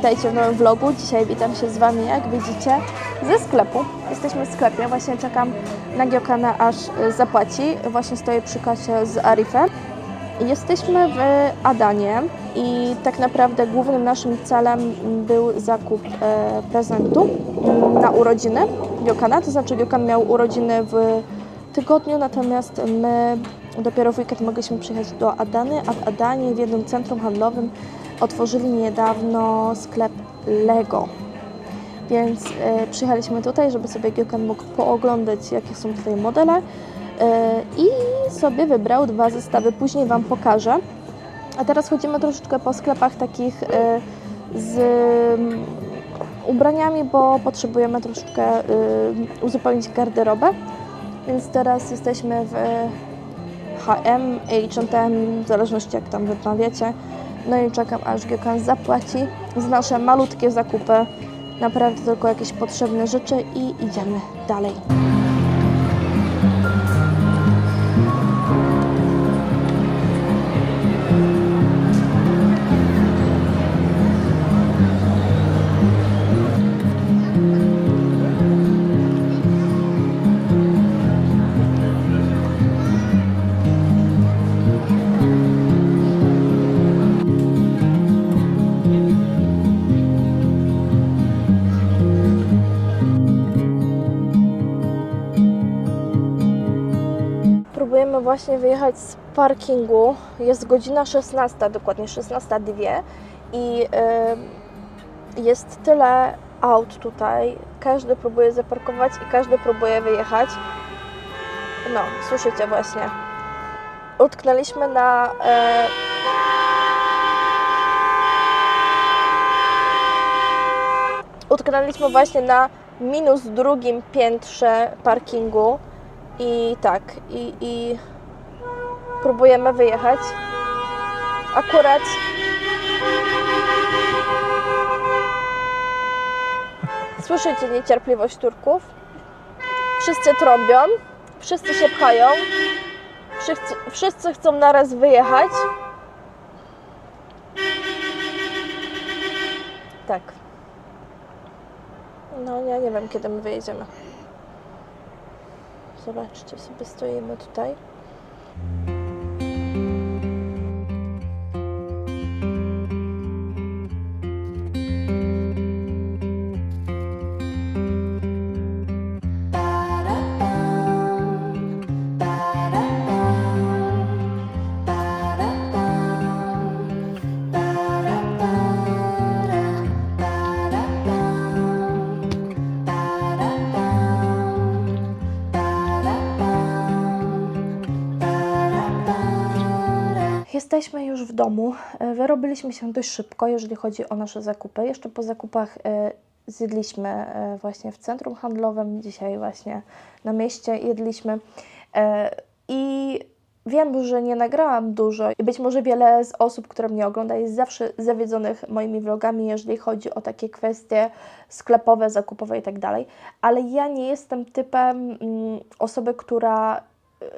Witajcie w nowym vlogu. Dzisiaj witam się z Wami, jak widzicie, ze sklepu. Jesteśmy w sklepie, właśnie czekam na Giokana, aż y, zapłaci. Właśnie stoję przy kasie z Arifem. Jesteśmy w Adanie i tak naprawdę głównym naszym celem był zakup e, prezentu mm, na urodziny Giokana. To znaczy Giokan miał urodziny w tygodniu, natomiast my dopiero w weekend mogliśmy przyjechać do Adany, a w Adanie w jednym centrum handlowym otworzyli niedawno sklep Lego. Więc e, przyjechaliśmy tutaj, żeby sobie Giokan mógł pooglądać, jakie są tutaj modele e, i sobie wybrał dwa zestawy. Później Wam pokażę. A teraz chodzimy troszeczkę po sklepach takich e, z mm, ubraniami, bo potrzebujemy troszeczkę uzupełnić garderobę. Więc teraz jesteśmy w H&M, H&M, w zależności jak tam wymawiacie. No i czekam aż Giokan zapłaci za nasze malutkie zakupy. Naprawdę tylko jakieś potrzebne rzeczy i idziemy dalej. Właśnie wyjechać z parkingu. Jest godzina 16, dokładnie 16.02 i jest tyle aut tutaj. Każdy próbuje zaparkować i każdy próbuje wyjechać. No, słyszycie właśnie. Utknęliśmy na. E, utknęliśmy właśnie na minus drugim piętrze parkingu. I tak, i, i próbujemy wyjechać. Akurat słyszycie niecierpliwość Turków. Wszyscy trąbią, wszyscy się pchają, wszyscy, wszyscy chcą naraz wyjechać. Tak. No ja nie wiem kiedy my wyjedziemy. Zobaczcie, sobie stoimy tutaj. Jesteśmy już w domu. E, Wyrobiliśmy się dość szybko, jeżeli chodzi o nasze zakupy. Jeszcze po zakupach e, zjedliśmy e, właśnie w centrum handlowym, dzisiaj właśnie na mieście jedliśmy. I wiem, że nie nagrałam dużo i być może wiele z osób, które mnie ogląda, jest zawsze zawiedzonych moimi vlogami, jeżeli chodzi o takie kwestie sklepowe, zakupowe i tak dalej. Ale ja nie jestem typem mm, osoby, która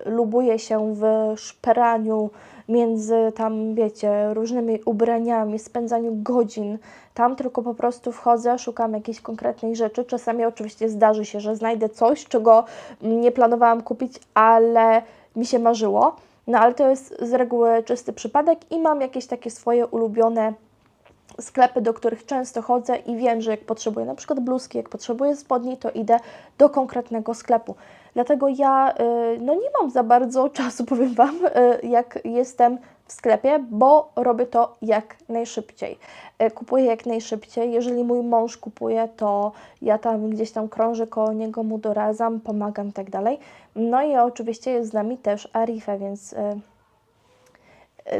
lubuje się w szperaniu między tam, wiecie, różnymi ubraniami, spędzaniu godzin. Tam tylko po prostu wchodzę, szukam jakiejś konkretnej rzeczy. Czasami oczywiście zdarzy się, że znajdę coś, czego nie planowałam kupić, ale mi się marzyło. No ale to jest z reguły czysty przypadek i mam jakieś takie swoje ulubione sklepy, do których często chodzę i wiem, że jak potrzebuję na przykład bluzki, jak potrzebuję spodni, to idę do konkretnego sklepu. Dlatego ja y, no nie mam za bardzo czasu, powiem Wam, y, jak jestem w sklepie, bo robię to jak najszybciej. Y, Kupuję jak najszybciej. Jeżeli mój mąż kupuje, to ja tam gdzieś tam krążę koło niego, mu doradzam, pomagam i tak dalej. No i oczywiście jest z nami też Arife, więc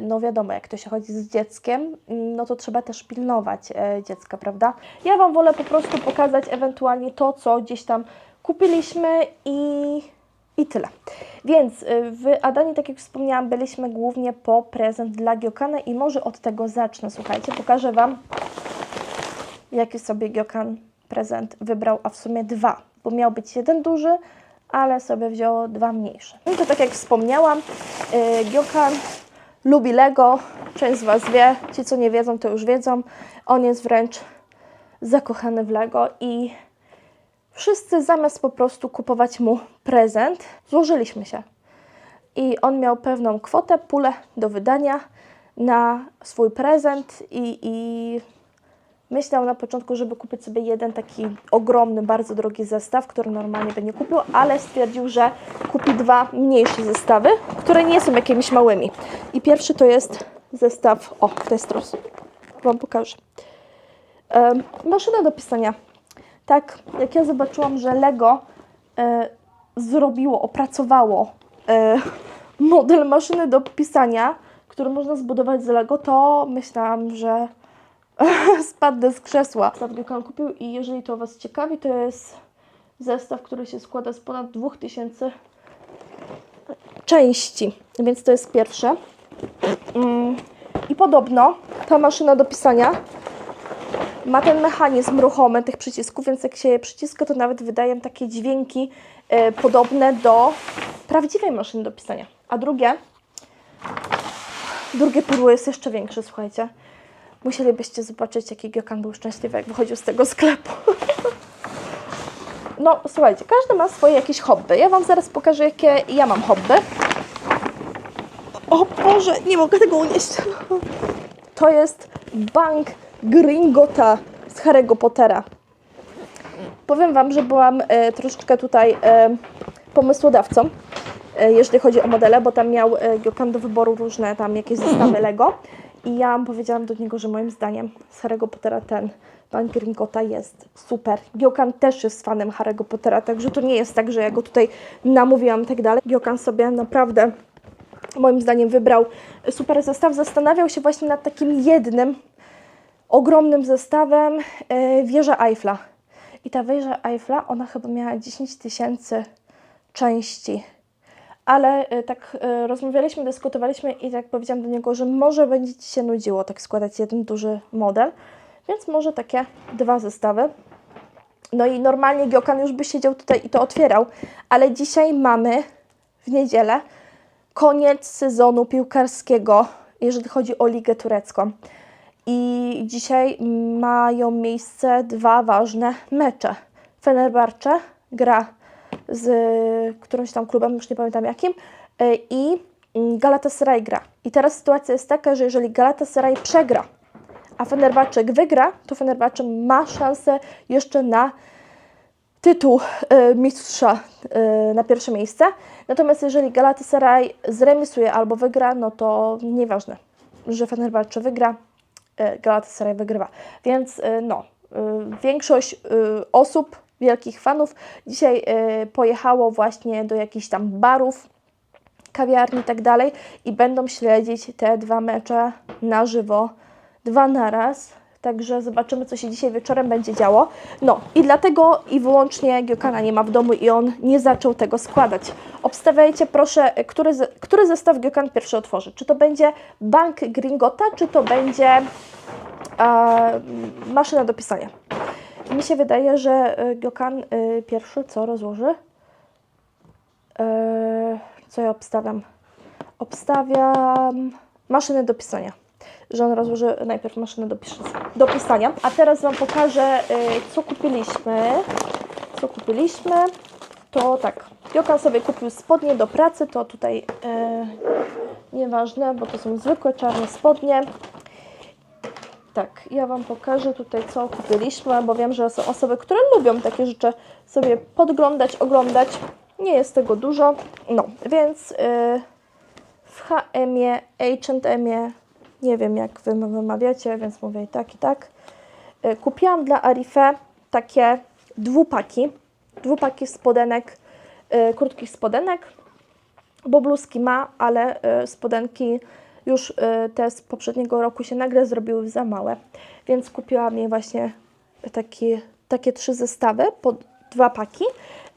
no wiadomo, jak to się chodzi z dzieckiem, no to trzeba też pilnować e, dziecka, prawda? Ja Wam wolę po prostu pokazać ewentualnie to, co gdzieś tam kupiliśmy i, i tyle. Więc y, w Adani, tak jak wspomniałam, byliśmy głównie po prezent dla Giokana i może od tego zacznę. Słuchajcie, pokażę Wam, jaki sobie Giokan prezent wybrał, a w sumie dwa, bo miał być jeden duży, ale sobie wzięło dwa mniejsze. No to tak jak wspomniałam, Giokan lubi Lego, część z Was wie, ci co nie wiedzą to już wiedzą. On jest wręcz zakochany w Lego i wszyscy zamiast po prostu kupować mu prezent, złożyliśmy się. I on miał pewną kwotę, pulę do wydania na swój prezent i, i myślał na początku, żeby kupić sobie jeden taki ogromny, bardzo drogi zestaw, który normalnie by nie kupił, ale stwierdził, że kupi dwa mniejsze zestawy, które nie są jakimiś małymi. I pierwszy to jest zestaw, o, trosz, Wam pokażę. Em, maszyna do pisania. Tak, jak ja zobaczyłam, że Lego e, zrobiło, opracowało e, model maszyny do pisania, który można zbudować z Lego, to myślałam, że spadnę z krzesła. Zestaw Gekon kupił i jeżeli to Was ciekawi, to jest zestaw, który się składa z ponad 2000 części, więc to jest pierwsze. Mm, I podobno ta maszyna do pisania ma ten mechanizm ruchomy tych przycisków, więc jak się je przyciska, to nawet wydają takie dźwięki e, podobne do prawdziwej maszyny do pisania. A drugie, drugie pudło jest jeszcze większe, słuchajcie. Musielibyście zobaczyć, jaki Giokan był szczęśliwy, jak wychodził z tego sklepu. No, słuchajcie, każdy ma swoje jakieś hobby. Ja Wam zaraz pokażę, jakie ja mam hobby. O Boże, nie mogę tego unieść. To jest bank Gringota z Harry'ego Pottera. Powiem Wam, że byłam e, troszeczkę tutaj e, pomysłodawcą, e, jeżeli chodzi o modele, bo tam miał e, Giokan do wyboru różne tam jakieś zestawy Lego. I ja powiedziałam do niego, że moim zdaniem z Harry'ego Pottera ten pan Gringota jest super. Giokan też jest fanem Harry'ego Pottera, także to nie jest tak, że ja go tutaj namówiłam i tak dalej. Giokan sobie naprawdę moim zdaniem wybrał super zestaw. Zastanawiał się właśnie nad takim jednym ogromnym zestawem e, wieża Eiffla. I ta wieża Eiffla, ona chyba miała 10 tysięcy części. Ale e, tak e, rozmawialiśmy, dyskutowaliśmy i tak powiedziałam do niego, że może będzie Ci się nudziło tak składać jeden duży model, więc może takie dwa zestawy. No i normalnie Giokan już by siedział tutaj i to otwierał, ale dzisiaj mamy w niedzielę koniec sezonu piłkarskiego, jeżeli chodzi o Ligę Turecką. I dzisiaj mają miejsce dwa ważne mecze. Fenerbahce gra z którymś tam klubem, już nie pamiętam jakim, y, i mm, Galatasaray gra. I teraz sytuacja jest taka, że jeżeli Galatasaray przegra, a Fenerbahce wygra, to Fenerbahce ma szansę jeszcze na tytuł y, mistrza y, na pierwsze miejsce. Natomiast jeżeli Galatasaray zremisuje albo wygra, no to nieważne, że Fenerbahce wygra, Galatasaray wygrywa. Więc no, większość osób, wielkich fanów dzisiaj y, pojechało właśnie do jakichś tam barów, kawiarni i tak dalej i będą śledzić te dwa mecze na żywo, dwa naraz. Także zobaczymy, co się dzisiaj wieczorem będzie działo. No i dlatego i wyłącznie Giokana nie ma w domu i on nie zaczął tego składać. Obstawiajcie proszę, który, który zestaw Giokan pierwszy otworzy. Czy to będzie Bank Gringota, czy to będzie e, maszyna do pisania. Mi się wydaje, że e, Giokan e, pierwszy co rozłoży? E, co ja obstawiam? Obstawiam maszynę do pisania. Że on rozłoży najpierw maszynę do, pis- do pisania. A teraz Wam pokażę, co kupiliśmy. Co kupiliśmy? To tak. Giokan sobie kupił spodnie do pracy. To tutaj nieważne, bo to są zwykłe czarne spodnie. Tak, ja Wam pokażę tutaj, co kupiliśmy, bo wiem, że są osoby, które lubią takie rzeczy sobie podglądać, oglądać. Nie jest tego dużo. No, więc yy, w H&M-ie, H&M-ie, nie wiem jak Wy wymawiacie, więc mówię i tak i tak. Yy, kupiłam dla Arife takie dwupaki, dwupaki spodenek, yy, krótkich spodenek, bo bluzki ma, ale y, spodenki już y, te z poprzedniego roku się nagle zrobiły za małe, więc kupiłam jej właśnie taki, takie trzy zestawy, po dwa paki.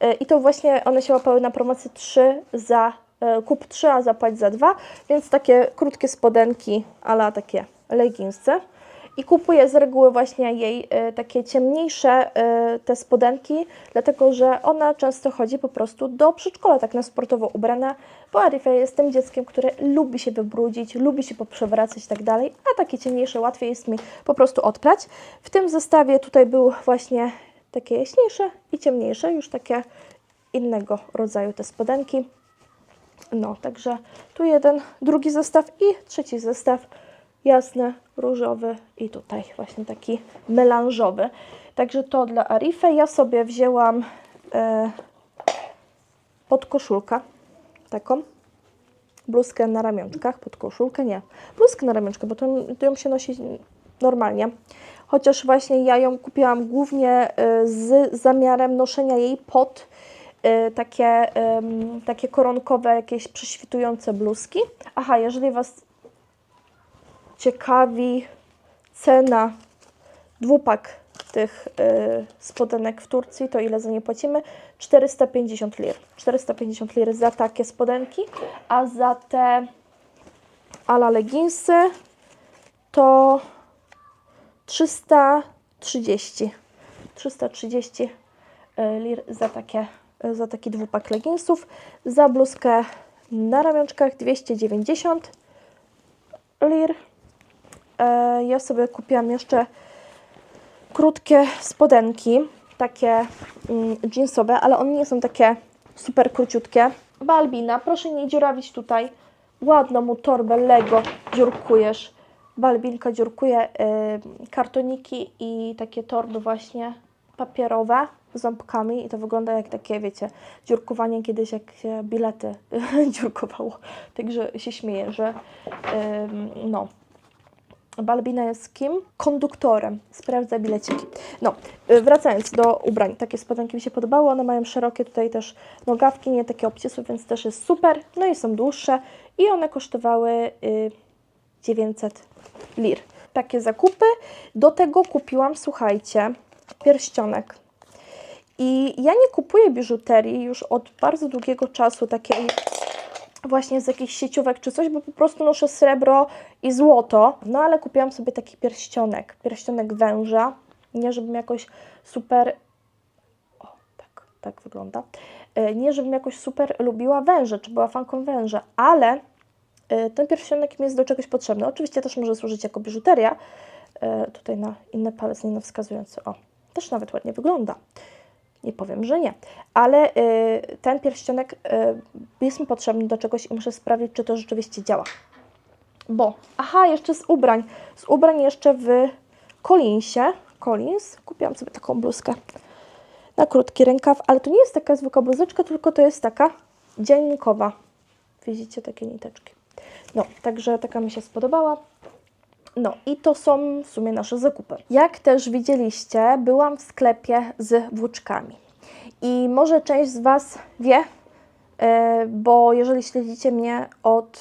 Y, i to właśnie one się łapały na promocji 3 za, y, kup 3, a zapłać za 2, więc takie krótkie spodenki, ale takie leginsy i kupuję z reguły właśnie jej e, takie ciemniejsze e, te spodenki, dlatego że ona często chodzi po prostu do przedszkola tak na sportowo ubrana, bo Arifa jest tym dzieckiem, które lubi się wybrudzić, lubi się poprzewracać i tak dalej, a takie ciemniejsze łatwiej jest mi po prostu odprać. W tym zestawie tutaj był właśnie takie jaśniejsze i ciemniejsze, już takie innego rodzaju te spodenki. No, także tu jeden, drugi zestaw i trzeci zestaw jasny, różowy i tutaj właśnie taki melanżowy. Także to dla Arify. Ja sobie wzięłam e, podkoszulkę taką, bluzkę na ramionczkach, podkoszulkę nie, bluzkę na ramionczkę, bo to, to ją się nosi normalnie. Chociaż właśnie ja ją kupiłam głównie e, z zamiarem noszenia jej pod e, takie, takie koronkowe, jakieś prześwitujące bluzki. Aha, jeżeli Was ciekawi cena dwupak tych y, spodenek w Turcji, to ile za nie płacimy? 450 lir. 450 lir za takie spodenki, a za te ala leginsy to 330. 330 y, lir za, takie, za taki dwupak leginsów. Za bluzkę na ramionczkach 290 lir. E, ja sobie kupiłam jeszcze krótkie spodenki, takie mm, jeansowe, ale one nie są takie super króciutkie. Balbina, proszę nie dziurawić tutaj. Ładną mu torbę Lego dziurkujesz. Balbinka dziurkuje y, kartoniki i takie torby właśnie papierowe z ząbkami i to wygląda jak takie, wiecie, dziurkowanie kiedyś jak się bilety dziurkowało. Także się śmieję, że ym, no, Balbina jest kim? Konduktorem. Sprawdza bileciki. No, y, wracając do ubrań. Takie spodenki mi się podobały. One mają szerokie tutaj też nogawki, nie takie obcisłe, więc też jest super. No i są dłuższe. I one kosztowały y, 900 lir. Takie zakupy. Do tego kupiłam, słuchajcie, pierścionek. I ja nie kupuję biżuterii już od bardzo długiego czasu, takiej właśnie z jakichś sieciówek czy coś, bo po prostu noszę srebro i złoto. No ale kupiłam sobie taki pierścionek, pierścionek węża. Nie, żebym jakoś super... O, tak, tak wygląda. E, Nie, żebym jakoś super lubiła węże, czy była fanką węża, ale e, ten pierścionek mi jest do czegoś potrzebny. Oczywiście też może służyć jako biżuteria. E, Tutaj na inny palec, nie na wskazujący. O, też nawet ładnie wygląda. Nie powiem, że nie. Ale y, ten pierścionek y, jest mi potrzebny do czegoś i muszę sprawdzić, czy to rzeczywiście działa. Bo, aha, jeszcze z ubrań. Z ubrań jeszcze w Collinsie. Collins. Kupiłam sobie taką bluzkę na krótki rękaw, ale to nie jest taka zwykła bluzeczka, tylko to jest taka dziennikowa. Widzicie takie niteczki. No, także taka mi się spodobała. No i to są w sumie nasze zakupy. Jak też widzieliście, byłam w sklepie z włóczkami. I może część z Was wie, e, bo jeżeli śledzicie mnie od,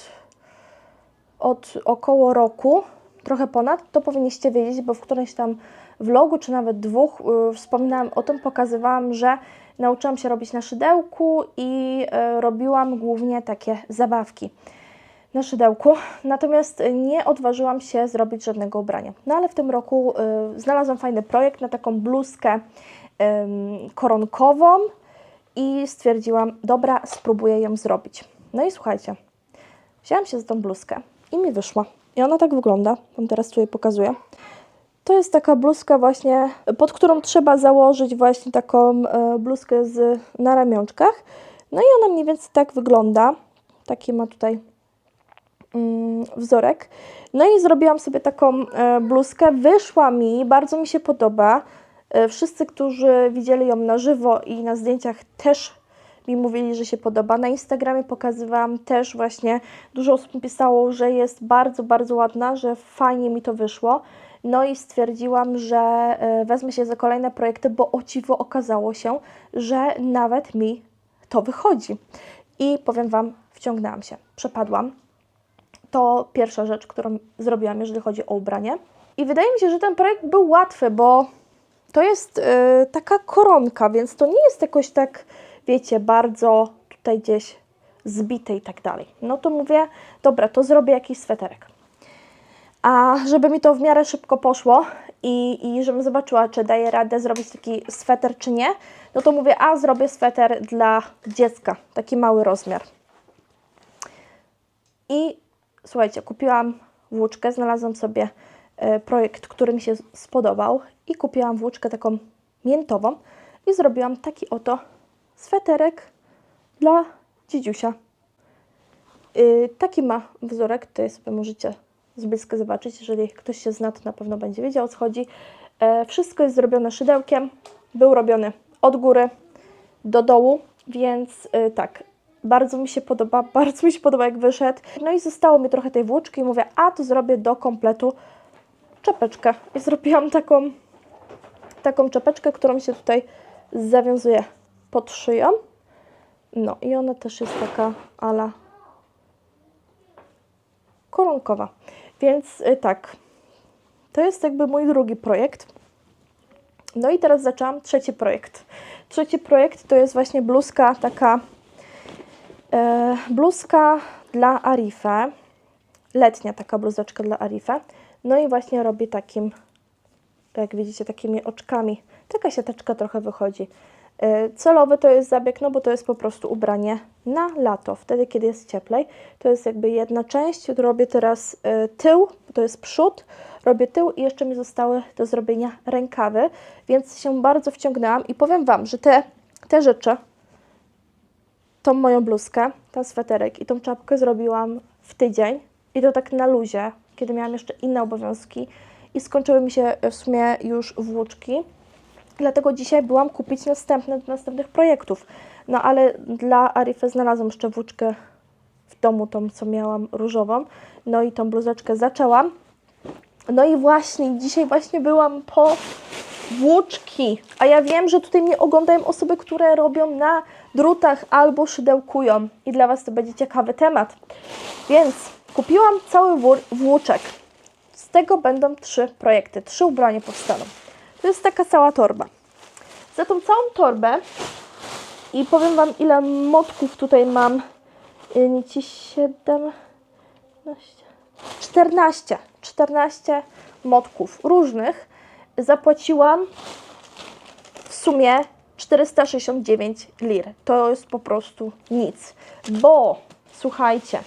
od około roku, trochę ponad, to powinniście wiedzieć, bo w którymś tam vlogu, czy nawet dwóch, y, wspominałam o tym, pokazywałam, że nauczyłam się robić na szydełku i y, robiłam głównie takie zabawki na szydełku, natomiast nie odważyłam się zrobić żadnego ubrania. No ale w tym roku y, znalazłam fajny projekt na taką bluzkę ym, koronkową i stwierdziłam, dobra, spróbuję ją zrobić. No i słuchajcie, wzięłam się za tą bluzkę i mi wyszła. I ona tak wygląda, wam teraz tutaj pokazuję. To jest taka bluzka właśnie, pod którą trzeba założyć właśnie taką e, bluzkę z, na ramionczkach. No i ona mniej więcej tak wygląda. Taki ma tutaj wzorek. No i zrobiłam sobie taką e, bluzkę. Wyszła mi, bardzo mi się podoba. E, Wszyscy, którzy widzieli ją na żywo i na zdjęciach też mi mówili, że się podoba. Na Instagramie pokazywałam też właśnie, dużo osób mi pisało, że jest bardzo, bardzo ładna, że fajnie mi to wyszło. No i stwierdziłam, że e, wezmę się za kolejne projekty, bo o dziwo okazało się, że nawet mi to wychodzi. I powiem Wam, wciągnęłam się, przepadłam. To pierwsza rzecz, którą zrobiłam, jeżeli chodzi o ubranie. I wydaje mi się, że ten projekt był łatwy, bo to jest y, taka koronka, więc to nie jest jakoś tak, wiecie, bardzo tutaj gdzieś zbite i tak dalej. No to mówię, dobra, to zrobię jakiś sweterek. A żeby mi to w miarę szybko poszło i, i żebym zobaczyła, czy daję radę zrobić taki sweter, czy nie, no to mówię, a zrobię sweter dla dziecka, taki mały rozmiar. I słuchajcie, kupiłam włóczkę, znalazłam sobie e, projekt, który mi się spodobał i kupiłam włóczkę taką miętową i zrobiłam taki oto sweterek dla dziedziusia. Yy, taki ma wzorek, tutaj sobie możecie z bliska zobaczyć, jeżeli ktoś się zna, to na pewno będzie wiedział o co chodzi. E, wszystko jest zrobione szydełkiem, był robiony od góry do dołu, więc tak, bardzo mi się podoba, bardzo mi się podoba jak wyszedł. No i zostało mi trochę tej włóczki i mówię, a to zrobię do kompletu czepeczkę. I zrobiłam taką, taką czepeczkę, którą się tutaj zawiązuje pod szyją. No i ona też jest taka ala koronkowa. Więc y, tak, to jest jakby mój drugi projekt. No i teraz zaczęłam trzeci projekt. Trzeci projekt to jest właśnie bluzka taka, bluzka dla Arife, letnia taka bluzeczka dla Arife. No i właśnie robię takim, jak widzicie, takimi oczkami. Taka siateczka trochę wychodzi. E, Celowy to jest zabieg, no bo to jest po prostu ubranie na lato, wtedy kiedy jest cieplej. To jest jakby jedna część. Robię teraz e, tył, to jest przód, robię tył i jeszcze mi zostały do zrobienia rękawy, więc się bardzo wciągnęłam i powiem Wam, że te, te rzeczy, tą moją bluzkę, ten sweterek i tą czapkę zrobiłam w tydzień i to tak na luzie, kiedy miałam jeszcze inne obowiązki i skończyły mi się w sumie już włóczki. Dlatego dzisiaj byłam kupić następne do następnych projektów. No ale dla Arify znalazłam jeszcze włóczkę w domu, tą co miałam różową. No i tą bluzeczkę zaczęłam. No i właśnie, dzisiaj właśnie byłam po włóczki. A ja wiem, że tutaj mnie oglądają osoby, które robią na drutach albo szydełkują. I dla Was to będzie ciekawy temat. Więc kupiłam cały włóczek. Z tego będą trzy projekty, trzy ubrania powstaną. To jest taka cała torba. Za tą całą torbę i powiem Wam, ile motków tutaj mam. Nici 17, 14. 14 motków różnych. Zapłaciłam w sumie 469 lir. To jest po prostu nic. Bo, słuchajcie,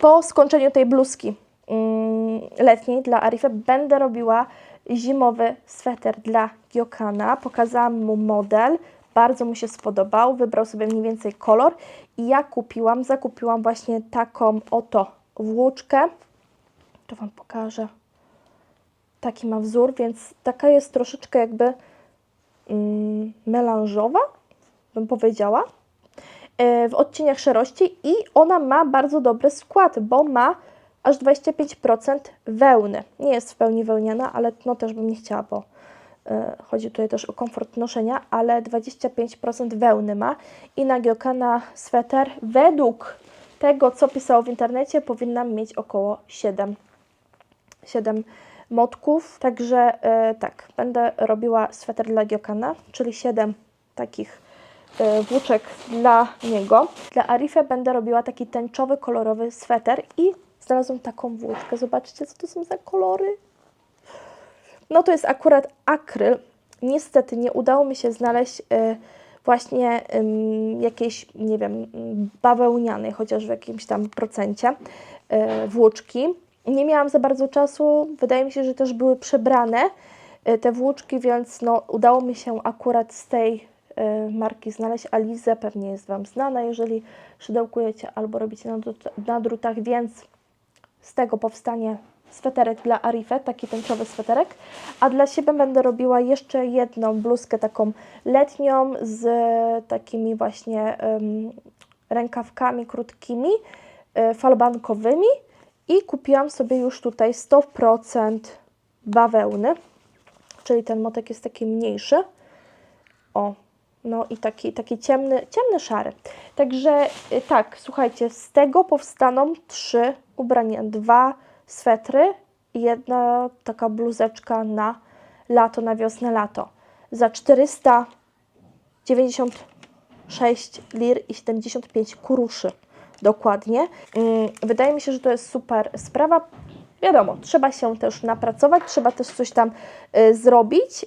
po skończeniu tej bluzki mm, letniej dla Arify będę robiła zimowy sweter dla Giokana. Pokazałam mu model, bardzo mu się spodobał, wybrał sobie mniej więcej kolor i ja kupiłam, zakupiłam właśnie taką oto włóczkę. To Wam pokażę. Taki ma wzór, więc taka jest troszeczkę jakby mm, melanżowa, bym powiedziała, e, w odcieniach szarości i ona ma bardzo dobry skład, bo ma aż 25% wełny. Nie jest w pełni wełniana, ale no też bym nie chciała, bo e, chodzi tutaj też o komfort noszenia, ale 25% wełny ma i na Giokana sweter według tego, co pisało w internecie, powinnam mieć około 7, 7 motków. Także e, tak, będę robiła sweter dla Giokana, czyli 7 takich e, włóczek dla niego. Dla Arify będę robiła taki tęczowy, kolorowy sweter i znalazłam taką włóczkę. Zobaczcie, co to są za kolory. No to jest akurat akryl. Niestety nie udało mi się znaleźć e, właśnie jakiejś, nie wiem, bawełnianej, chociaż w jakimś tam procencie włóczki. Nie miałam za bardzo czasu. Wydaje mi się, że też były przebrane e, te włóczki, więc no, udało mi się akurat z tej e, marki znaleźć. Alize pewnie jest Wam znana, jeżeli szydełkujecie albo robicie na, na drutach, więc z tego powstanie sweterek dla Arify, taki tęczowy sweterek, a dla siebie będę robiła jeszcze jedną bluzkę taką letnią z takimi właśnie em, rękawkami krótkimi, e, falbankowymi i kupiłam sobie już tutaj 100% bawełny, czyli ten motek jest taki mniejszy. O, no i taki, taki ciemny, ciemny szary. Także y, tak, słuchajcie, z tego powstaną trzy ubrania. Dwa swetry i jedna taka bluzeczka na lato, na wiosnę, lato. Za 496 lir i 75 kuruszy dokładnie. Mm, Wydaje mi się, że to jest super sprawa. wiadomo, trzeba się też napracować, trzeba też coś tam y, zrobić,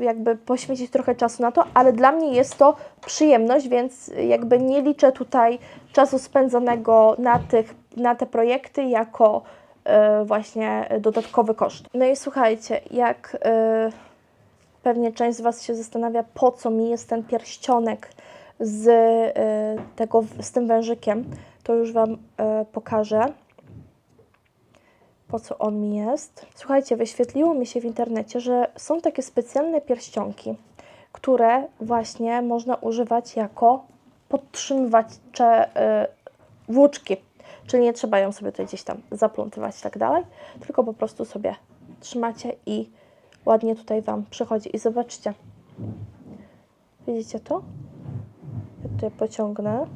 y, jakby poświęcić trochę czasu na to, ale dla mnie jest to przyjemność, więc jakby nie liczę tutaj czasu spędzonego na, tych, na te projekty jako y, właśnie dodatkowy koszt. No i słuchajcie, jak y, pewnie część z Was się zastanawia, po co mi jest ten pierścionek z, y, tego, z tym wężykiem, to już Wam y, pokażę po co on mi jest. Słuchajcie, wyświetliło mi się w internecie, że są takie specjalne pierścionki, które właśnie można używać jako podtrzymywacze y, włóczki. Czyli nie trzeba ją sobie tutaj gdzieś tam zaplątywać i tak dalej, tylko po prostu sobie trzymacie i ładnie tutaj Wam przychodzi. I zobaczcie, widzicie to? Tutaj pociągnę.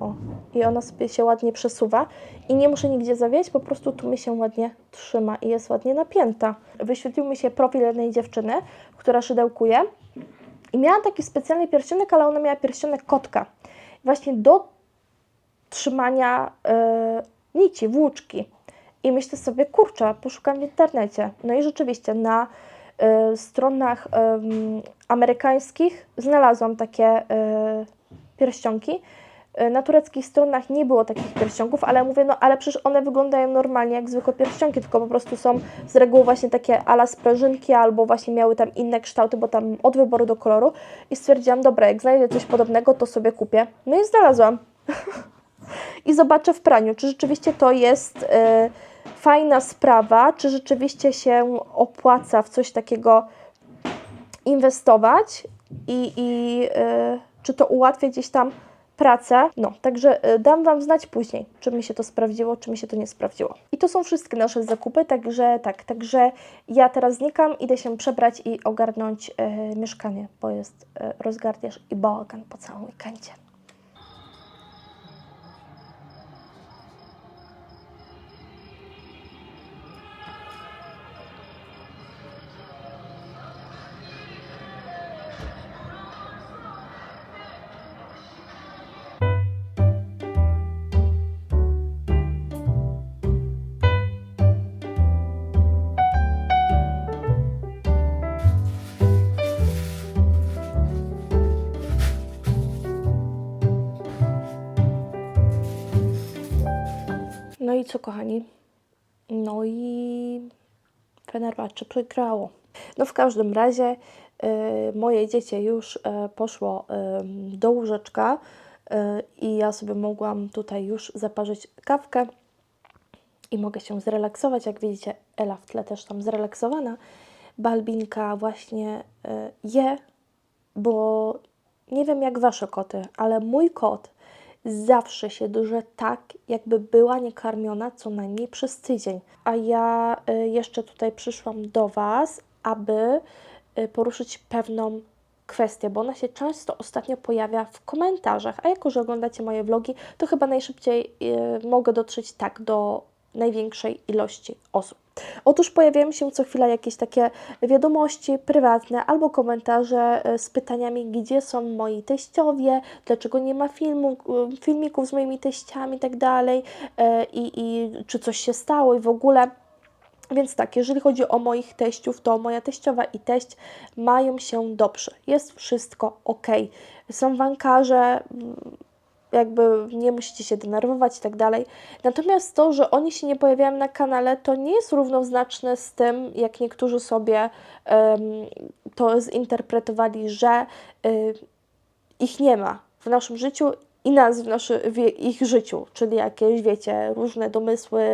O, i ona sobie się ładnie przesuwa i nie muszę nigdzie zawijać, po prostu tu mi się ładnie trzyma i jest ładnie napięta. Wyświetlił mi się profil jednej dziewczyny, która szydełkuje i miała taki specjalny pierścionek, ale ona miała pierścionek kotka. Właśnie do trzymania yy, nici, włóczki. I myślę sobie, kurczę, poszukam w internecie. No i rzeczywiście na stronach y, amerykańskich znalazłam takie y, pierścionki. Y, Na tureckich stronach nie było takich pierścionków, ale mówię, no ale przecież one wyglądają normalnie jak zwykłe pierścionki, tylko po prostu są z reguły właśnie takie ala sprężynki albo właśnie miały tam inne kształty, bo tam od wyboru do koloru i stwierdziłam, dobra, jak znajdę coś podobnego, to sobie kupię. No i znalazłam. I zobaczę w praniu, czy rzeczywiście to jest y, fajna sprawa, czy rzeczywiście się opłaca w coś takiego inwestować i, i y, czy to ułatwia gdzieś tam pracę. No, także y, dam Wam znać później, czy mi się to sprawdziło, czy mi się to nie sprawdziło. I to są wszystkie nasze zakupy, także tak, także ja teraz znikam, idę się przebrać i ogarnąć y, mieszkanie, bo jest y, rozgardiaż i bałagan po całym weekendzie. Co, kochani? No i Fenerbahce przegrało. No w każdym razie y, moje dziecię już y, poszło do łóżeczka y, i ja sobie mogłam tutaj już zaparzyć kawkę i mogę się zrelaksować. Jak widzicie, Ela w tle też tam zrelaksowana. Balbinka właśnie je, bo nie wiem jak wasze koty, ale mój kot zawsze się drze tak, jakby była niekarmiona co najmniej przez tydzień. A ja y, jeszcze tutaj przyszłam do Was, aby y, poruszyć pewną kwestię, bo ona się często ostatnio pojawia w komentarzach, a jako, że oglądacie moje vlogi, to chyba najszybciej y, mogę dotrzeć tak do największej ilości osób. Otóż pojawiają się co chwila jakieś takie wiadomości prywatne albo komentarze e, z pytaniami, gdzie są moi teściowie, dlaczego nie ma filmu, e, filmików z moimi teściami i tak e, i, i czy coś się stało i w ogóle. Więc tak, jeżeli chodzi o moich teściów, to moja teściowa i teść mają się dobrze. Jest wszystko ok. Są wankarze, jakby nie musicie się denerwować i tak dalej. Natomiast to, że oni się nie pojawiają na kanale, to nie jest równoznaczne z tym, jak niektórzy sobie um, to zinterpretowali, że y, ich nie ma w naszym życiu i nas w, naszy, w ich życiu, czyli jakieś, wiecie, różne domysły,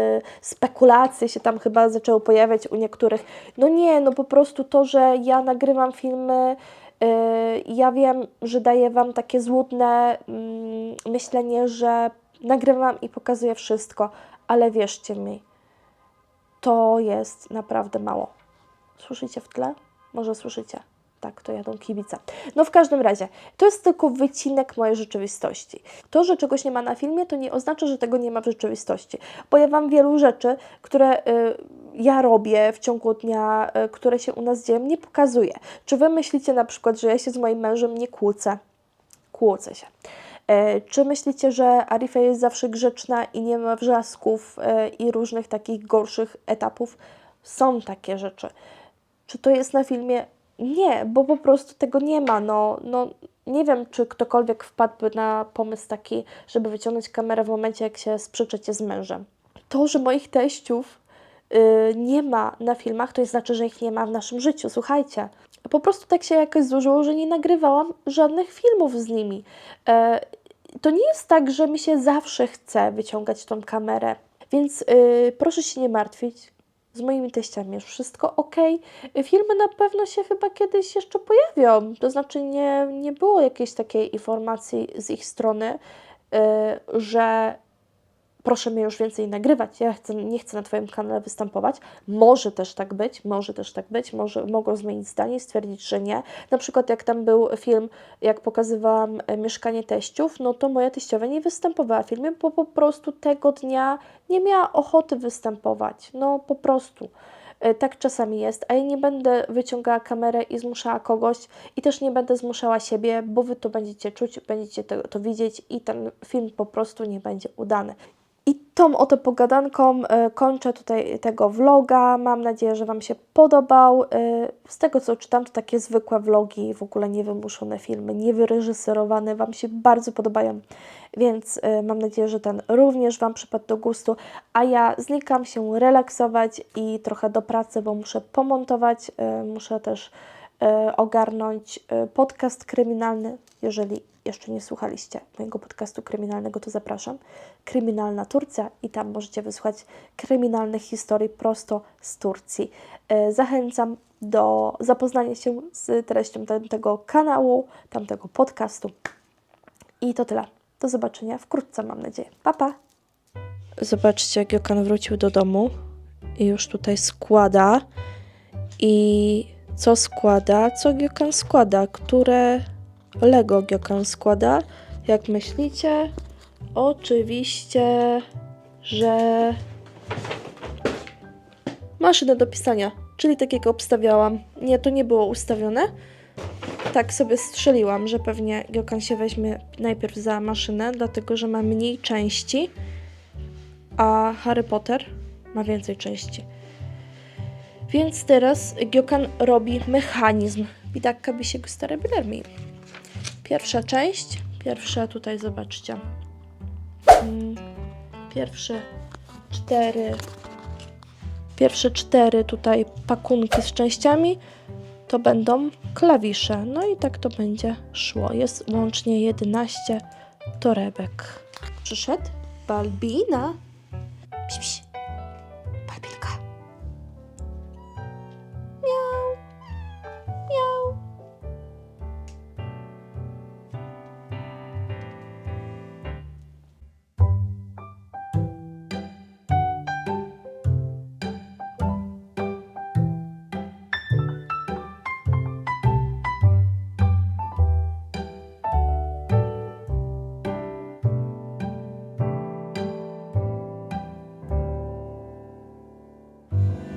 spekulacje się tam chyba zaczęły pojawiać u niektórych. No nie, no po prostu to, że ja nagrywam filmy, ja wiem, że daję Wam takie złudne mm, myślenie, że nagrywam i pokazuję wszystko, ale wierzcie mi, to jest naprawdę mało. Słyszycie w tle? Może słyszycie? Tak, to jadą kibice. No w każdym razie, to jest tylko wycinek mojej rzeczywistości. To, że czegoś nie ma na filmie, to nie oznacza, że tego nie ma w rzeczywistości. Bo ja Wam wielu rzeczy, które y, ja robię w ciągu dnia, y, które się u nas dzieją, nie pokazuję. Czy Wy myślicie na przykład, że ja się z moim mężem nie kłócę? Kłócę się. E, Czy myślicie, że Arifa jest zawsze grzeczna i nie ma wrzasków e, i różnych takich gorszych etapów? Są takie rzeczy. Czy to jest na filmie? Nie, bo po prostu tego nie ma. No, no, nie wiem, czy ktokolwiek wpadłby na pomysł taki, żeby wyciągnąć kamerę w momencie, jak się sprzeczecie z mężem. To, że moich teściów y, nie ma na filmach, to nie znaczy, że ich nie ma w naszym życiu. Słuchajcie, po prostu tak się jakoś złożyło, że nie nagrywałam żadnych filmów z nimi. E, to nie jest tak, że mi się zawsze chce wyciągać tą kamerę, więc y, proszę się nie martwić. Z moimi teściami jest wszystko ok. Filmy na pewno się chyba kiedyś jeszcze pojawią. To znaczy, nie, nie było jakiejś takiej informacji z ich strony, y, że proszę mnie już więcej nagrywać, ja chcę, nie chcę na Twoim kanale występować. Może też tak być, może też tak być, może mogą zmienić zdanie i stwierdzić, że nie. Na przykład jak tam był film, jak pokazywałam e, mieszkanie teściów, no to moja teściowa nie występowała w filmie, bo po prostu tego dnia nie miała ochoty występować. No po prostu. E, Tak czasami jest, a ja nie będę wyciągała kamerę i zmuszała kogoś i też nie będę zmuszała siebie, bo Wy to będziecie czuć, będziecie to, to widzieć i ten film po prostu nie będzie udany. Tą oto pogadanką e, kończę tutaj tego vloga. Mam nadzieję, że Wam się podobał. E, Z tego co czytam, to takie zwykłe vlogi, w ogóle niewymuszone filmy, niewyreżyserowane Wam się bardzo podobają. Więc e, mam nadzieję, że ten również Wam przypadł do gustu. A ja znikam się relaksować i trochę do pracy, bo muszę pomontować, muszę też ogarnąć podcast kryminalny. Jeżeli jeszcze nie słuchaliście mojego podcastu kryminalnego, to zapraszam. Kryminalna Turcja i tam możecie wysłuchać kryminalnych historii prosto z Turcji. E, Zachęcam do zapoznania się z treścią tamtego kanału, tamtego podcastu. I to tyle. Do zobaczenia wkrótce, mam nadzieję. Pa, pa! Zobaczcie, jak Jokan wrócił do domu i już tutaj składa. I co składa? Co Giokan składa? Które Lego Giokan składa? Jak myślicie? Oczywiście, że maszynę do pisania, czyli tak jak obstawiałam. Nie, to nie było ustawione. Tak sobie strzeliłam, że pewnie Giokan się weźmie najpierw za maszynę, dlatego że ma mniej części, a Harry Potter ma więcej części. Więc teraz Giokan robi mechanizm. Tak by się go stare Bilermi. Pierwsza część. Pierwsze tutaj zobaczcie. Mm, Pierwsze cztery. Pierwsze cztery tutaj pakunki z częściami to będą klawisze. No i tak to będzie szło. Jest łącznie 11 torebek. Przyszedł Balbina.